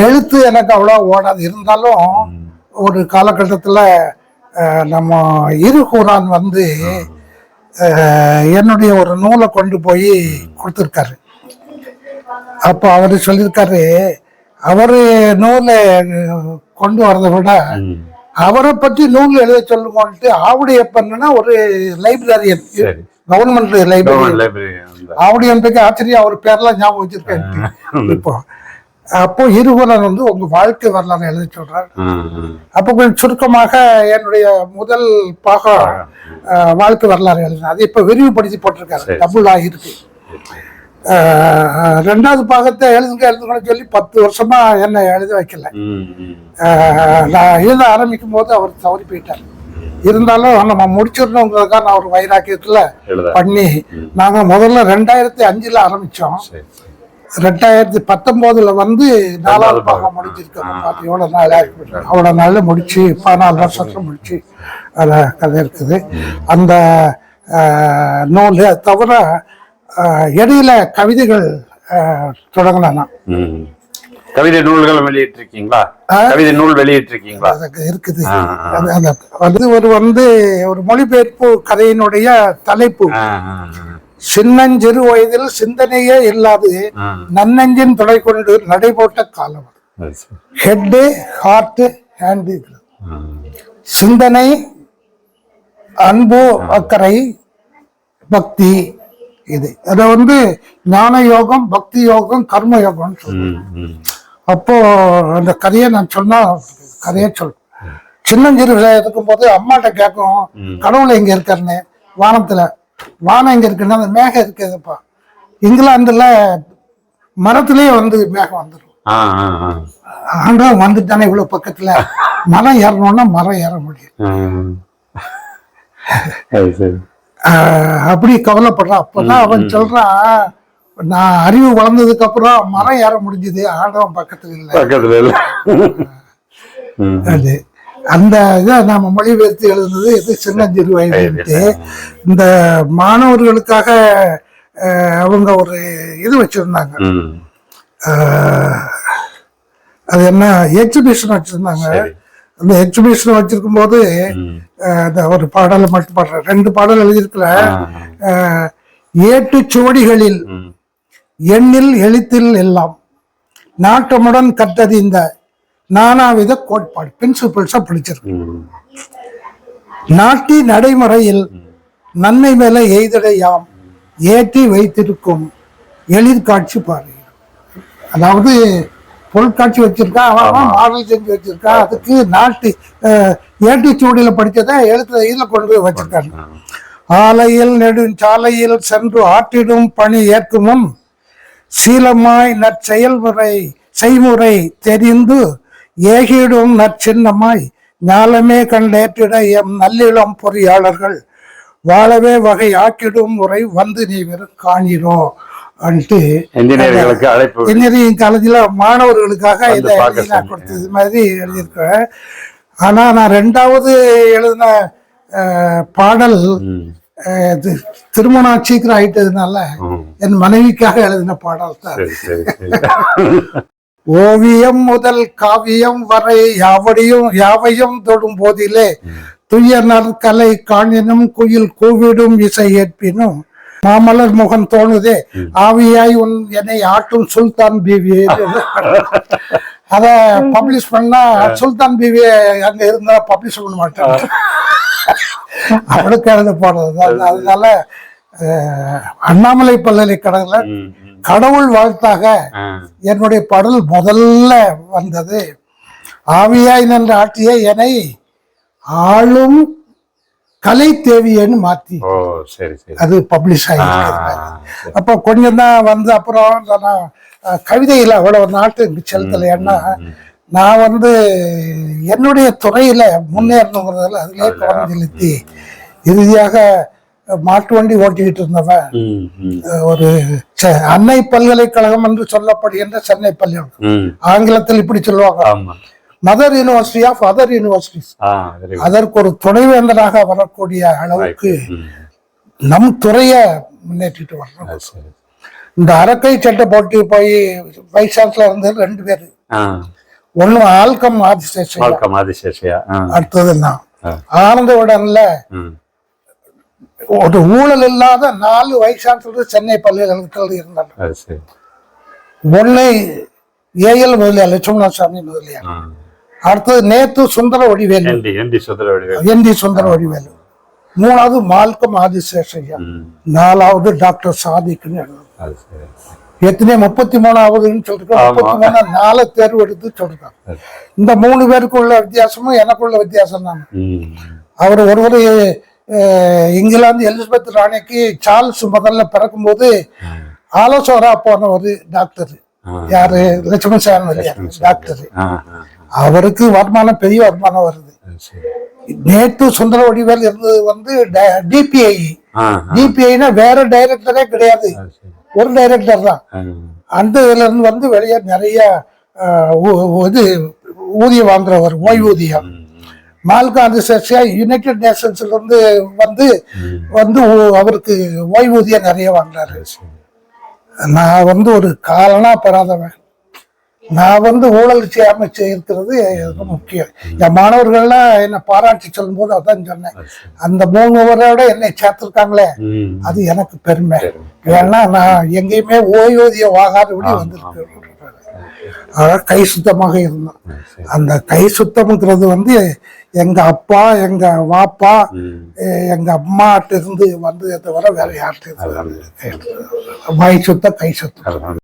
எழுத்து எனக்கு அவ்வளோ ஓடாது. இருந்தாலும் ஒரு காலகட்டத்தில் நம்ம இருகூரான் வந்து என்னுடைய ஒரு நூலை கொண்டு போய் கொடுத்துருக்காரு. அப்போ அவர் சொல்லியிருக்காரு அவர் நூலை கொண்டு வரதை விட. அவரை பற்றி நூல் எழுத சொல்லுங்கன்ட்டு ஆவுடையப்பன்னா ஒரு லைப்ரரியன் கவர்மெண்ட் லைப்ரரி ஆவுடையன்பைக்கு ஆச்சரியம் அவர் பேர்லாம் ஞாபகம் வச்சிருக்கேன். இப்போ அப்போ இருகுலன் வந்து உங்க வாழ்க்கை வரலாறு எழுத சொல்றாரு. அப்போ கொஞ்சம் சுருக்கமாக என்னுடைய முதல் பாகம் வாழ்க்கை வரலாறு எழுதினேன் அதை இப்போ விரிவுபடுத்தி போட்டிருக்காரு. டபுள் ஆகிருக்கு. ரெண்டாவது பாகத்தை எழுதுங்க எழுதுங்கன்னு சொல்லி பத்து வருஷமா என்னை எழுத வைக்கல. நான் எழுத ஆரம்பிக்கும் போது அவர் தவறி போயிட்டார். இருந்தாலும் நம்ம முடிச்சிடணுங்கிறதுக்காக நான் ஒரு வைராக்கியத்துல பண்ணி நாங்க முதல்ல ரெண்டாயிரத்தி அஞ்சுல ஆரம்பிச்சோம். ரெண்டாயிரத்தி பத்தொன்பதுல வந்து நாலாவது பாகம். முடிஞ்சிருக்கோம் எவ்வளவு நாள் அவ்வளவு நாள்ல முடிச்சு பதினாலு வருஷத்துல முடிச்சு அந்த கதை இருக்குது. அந்த நூல் அது தவிர இடையில கவிதைகள் ம். கவிதை நூல்கள் வெளியிட்டிருக்கீங்களா? கவிதை நூல் வெளியிட்டிருக்கீங்களா? இருக்குது. அது வந்து ஒரு வந்து ஒரு மொழிபெயர்ப்பு கதையினுடைய தலைப்பு. சின்னஞ்சிறு வயதில் சிந்தனையே இல்லாது. நன்னஞ்சின் துணை கொண்டு நடைபோட்ட காலம். Head heart hand. சிந்தனை அன்பு அக்கறை பக்தி இது அதை வந்து ஞான யோகம் பக்தி யோகம் கர்ம யோகம்னு சொல்லுவேன் ம், ம். அப்போ அந்த கதையை நான் சொன்னா கதையை சொல் சின்னஞ்சிறு இருக்கும் போது அம்மாட்ட கேட்கும் கடவுள் எங்க இருக்காருன்னு வானத்துல வானம் எங்க இருக்குன்னா அந்த மேகம் இருக்குதுப்பா. இங்கிலாந்துல மரத்திலேயே வந்து மேகம் வந்துடும். ஆண்டவன் வந்துட்டானே இவ்வளவு பக்கத்துல. மரம் ஏறணும்னா மரம் ஏற முடியும். அப்படி கவலைப்படுறான். அப்பதான் அவன் சொல்றான் நான் அறிவு வளர்ந்ததுக்கு அப்புறம் மரம் ஏற முடிஞ்சது. ஆண்டவன் பக்கத்துல இல்லை. பக்கத்துல இல்ல. அது. அந்த இதை நாம மொழிபெயர்த்து எழுதுனது இது சின்னஞ்சிறு வயதுன்ட்டு இந்த மாணவர்களுக்காக அவங்க ஒரு இது வச்சிருந்தாங்க. அது என்ன? எக்ஸிபிஷன் வச்சிருந்தாங்க. சரி. அந்த எக்ஸிபிஷன் வச்சிருக்கும் போது இந்த ஒரு பாடலை மட்டும் பாடுறேன் ரெண்டு பாடல் எழுதியிருக்கல. ஏட்டு சுவடிகளில். எண்ணில் எழுத்தில் எல்லாம். நாட்டமுடன் கற்றறிந்த நானாவித கோட்பாடு பிரின்சிபிள்ஸா படிச்சிருக்கேன். நாட்டி நடைமுறையில் நன்மை மேல எய்தடையாம் ஏற்றி வைத்திருக்கும் எளிர்காட்சி பாரு அதாவது பொருட்காட்சி வச்சிருக்கா அவன் அவன் செஞ்சு வச்சிருக்கா அதுக்கு நாட்டு அஹ், சூடியில் படித்ததை எழுத்து இதில் கொண்டு போய் வச்சிருக்காங்க ஆலையில் நெடுஞ்சாலையில் சென்று ஆற்றிடும் பணி ஏற்கும் முன் சீலமாய் நற்செயல்முறை செய்முறை தெரிந்து ஏகிடும் நற்சின்னமாய் ஞாலமே கண்டேற்றிட எம் நல்லிளம் பொறியாளர்கள் வாழவே வகை ஆக்கிடும் முறை வந்து நீ வெறும் காணிரோ அன்ட்டு இன்ஜினியர்களுக்கு அழைப்பு. இன்ஜினியரிங் காலேஜில் மாணவர்களுக்காக இதை நான். கொடுத்தது மாதிரி எழுதியிருக்கிறேன். ஆனா நான் ரெண்டாவது எழுதின பாடல் திருமணம் சீக்கிரம் ஆயிட்டதுனால. என் மனைவிக்காக எழுதின பாடல் தான். ஓவியம் முதல் காவியம் வரை யாவடையும் யாவையும் தொடும் போதிலே துயர் கலை காணினும் குயில் கூவிடும் இசை ஏற்பினும் மாமலர் முகம் தோணுதே. ஆவியாய் உன் என்னை ஆட்டும் சுல்தான் பிவி அத பப்ளிஷ் பண்ணா சுல்தான் பிவி அங்க இருந்தா பப்ளிஷ் பண்ண மாட்டாங்க அவளுக்கு எழுத போறது அதனால அண்ணாமலை பல்கலைக்கழகத்துல. கடவுள் வாழ்த்தாக. என்னுடைய பாடல் முதல்ல வந்தது. ஆவியாய் நின்ற ஆட்டிய என்னை ஆளும் கலை தேவியன்னு மாத்தி. ஓ சரி சரி. அது பப்ளிஷ் ஆகிருக்கு. அப்போ கொஞ்சம் தான் வந்து அப்புறம் நான் கவிதையில அவ்வளவு நாட்டு செலுத்தலை ஏன்னா நான் வந்து என்னுடைய துறையில முன்னேறணுங்கிறதுல அதிலே கவனம் செலுத்தி இறுதியாக மாட்டு வண்டி ஓட்டிக்கிட்டு இருந்தவன் ஒரு அன்னை பல்கலைக்கழகம் என்று சொல்லப்படுகின்ற சென்னை பல்கலைக்கழகம். ஆங்கிலத்தில் இப்படி சொல்லுவாங்க. Mother university of other universities. அதற்கு ஒரு துணைவேந்தராக வரக்கூடிய அளவுக்கு. நம் துறையை முன்னேற்றிட்டு வர்றோம். இந்த அரக்கை சட்டை போட்டு போய் வைஸ் சான்சலர் இருந்தது ரெண்டு பேர். ஒண்ணு ஆல்கம் ஆதிசேஷன் அடுத்தது நான். ஆனந்த உடன்ல ஒரு ஊழல் இல்லாத நாலு வைசான்சலர் சென்னை பல்கலைக்கழகத்தில் இருந்தாங்க. ஒண்ணு ஏஎல் முதலியா லட்சுமணசாமி முதலியா ஆ. அடுத்தது நேத்து சுந்தர வடிவேல். N D Sundaravadivelu. மூணாவது மால்கம் ஆதிசேஷய்யா. ம். நாலாவது டாக்டர் சாதிக்குன்னு எழுதும் எத்தனை முப்பத்தி மூணாவதுன்னு சொல்லிருக்கோம். முப்பத்தி மூணா நாலு தேர்வு எடுத்து சொல்லிருக்காங்க. அது. இந்த மூணு பேருக்குள்ள வித்தியாசமும் எனக்குள்ள வித்தியாசம் தான் அவர் ஒருவர் இங்கிலாந்து எலிசபெத் ராணிக்கு சார்ல்ஸ் முதல்ல பிறக்கும்போது ஆலோசகரா போனவர் டாக்டர். யாரு? லட்சுமண் சாமி டாக்டர். அவருக்கு வருமானம் பெரிய வருமானம் வருது. நேற்று சுந்தர வடிவேல் இருந்தது வந்து டிபிஐ டிபிஐனா வேற டைரக்டரே கிடையாது. ஒரு டைரக்டர் தான். அந்த இதுல இருந்து வந்து வெளியே நிறைய இது ஊதியம் வாங்குறவர் ஓய்வூதியம். ம் மால்காந்தி சர்ச்சியா யுனைடெட் நேஷன்ஸ்ல இருந்து வந்து வந்து அவருக்கு ஓய்வூதியம் நிறைய சரி நான் வந்து ஒரு காலனா பெறாதவன். நான் வந்து ஊழல் செய்யாம இருக்கிறது முக்கியம். என் மாணவர்கள்லாம் என்னை பாராட்டி சொல்லும்போது அதான் சொன்னேன். அந்த மூணு பேரோட என்னை சேர்த்திருக்காங்களே அது எனக்கு பெருமை. ஏன்னா நான் எங்கேயுமே ஓய்வூதியம் வாங்காதபடி வந்திருக்கேன் அதான் கை சுத்தமாக இருந்தோம். அந்த கை சுத்தம்ங்கிறது வந்து எங்க அப்பா எங்க வாப்பா எங்க அம்மாட்ட இருந்து வந்ததை தவிர வேற யார்கிட்ட வாய் சுத்தம் கை சுத்தம்.